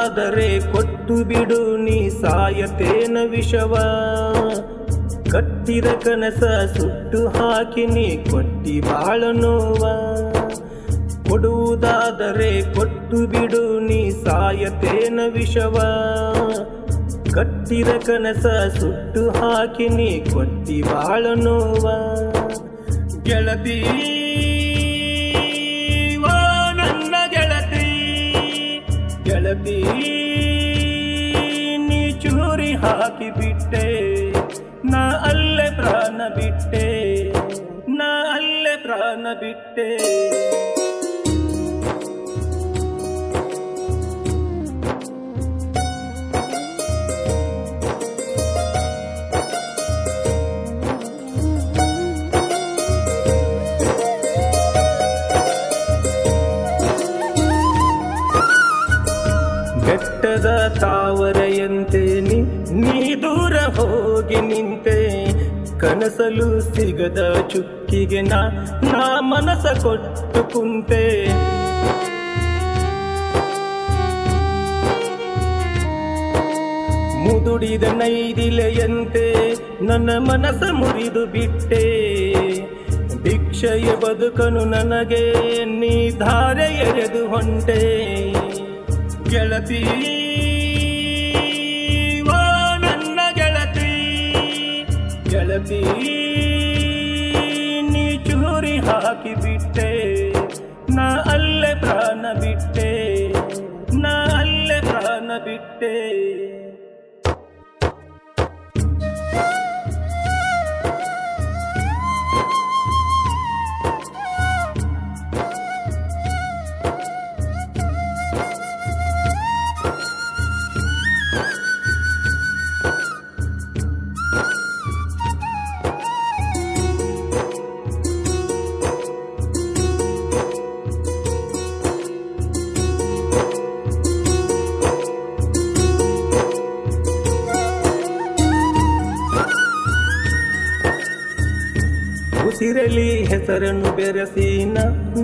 ಕೊಡುವುದಾದರೆ ಕೊಟ್ಟು ಬಿಡು ನೀ ಸಾಯತೇನ ವಿಷವ. ಕಟ್ಟಿದ ಕನಸ ಸುಟ್ಟು ಹಾಕಿ ನೀ ಕೊಟ್ಟಿ ಬಾಳ ನೋವ. ಕೊಡುವುದಾದರೆ ಕೊಟ್ಟು ಬಿಡು ನೀ ಸಾಯತೇನ ವಿಷವ. ಕಟ್ಟಿದ ಕನಸ ಸುಟ್ಟು ಹಾಕಿ ನೀ ಕೊಟ್ಟಿ ಬಾಳ ನೋವ. ಗೆಳತಿ ಗೆಳತಿ ನೀ ಚೂರಿ ಹಾಕಿ ಬಿಟ್ಟೆ. ನಾ ಅಲ್ಲೇ ಪ್ರಾಣ ಬಿಟ್ಟೆ. ನಾ ಅಲ್ಲೇ ಪ್ರಾಣ ಬಿಟ್ಟೆ. ಬೆಟ್ಟದ ತಾವರೆಯಂತೆ ನೀ ದೂರ ಹೋಗಿ ನಿಂತೆ. ಕನಸಲು ಸಿಗದ ಚುಕ್ಕಿಗೆ ನಾ ನಾ ಮನಸ ಕೊಟ್ಟು ಕುಂತೆ. ಮುದುಡಿದ ನೈದಿಲೆಯಂತೆ ನನ್ನ ಮನಸ ಮುರಿದು ಬಿಟ್ಟೆ. ಭಿಕ್ಷೆಯ ಬದುಕನು ನನಗೆ ನೀ ಧಾರೆ ಎರೆದು ಹೊಂಟೆ. ಗೆಳತಿ. ಓ, ನನ್ನ ಗೆಳತಿ. ಗೆಳತಿ, ನೀ ಚೂರಿ ಹಾಕಿ ಬಿಟ್ಟೆ ನಾ ಅಲ್ಲೇ ಪ್ರಾಣ ಬಿಟ್ಟೆ. ನಾ ಅಲ್ಲೇ ಪ್ರಾಣ ಬಿಟ್ಟೆ. ಉಸಿರಲಿ ಹೆಸರನ್ನು ಬೆರೆಸಿ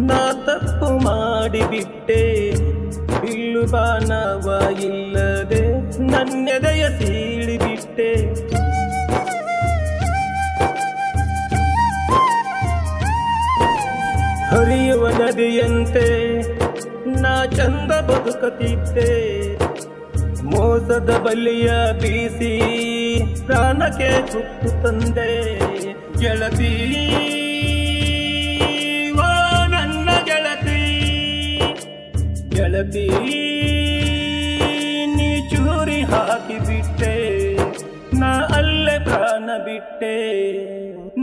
ನಾ ತಪ್ಪು ಮಾಡಿಬಿಟ್ಟೆ ಬಿಲ್ಲು ಬಾನವ ಇಲ್ಲದೆ ನನ್ನೆದೆಯ ಸೀಳಿಬಿಟ್ಟೆ ಹರಿಯುವ ನದಿಯಂತೆ ನಾ ಚಂದ ಬದುಕುತ್ತಿದ್ದೆ ಮೋಸದ ಬಲಿಯ ಬೀಸಿ ಪ್ರಾಣಕ್ಕೆ ಸುತ್ತು ತಂದೆ ಗೆಳತಿ. ಓ ನನ್ನ ಗೆಳತಿ ಗೆಳತಿ, ನೀ ಚೂರಿ ಹಾಕಿ ಬಿಟ್ಟೆ ನಾ ಅಲ್ಲೇ ಪ್ರಾಣ ಬಿಟ್ಟೆ,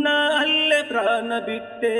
ನಾ ಅಲ್ಲೇ ಪ್ರಾಣ ಬಿಟ್ಟೆ.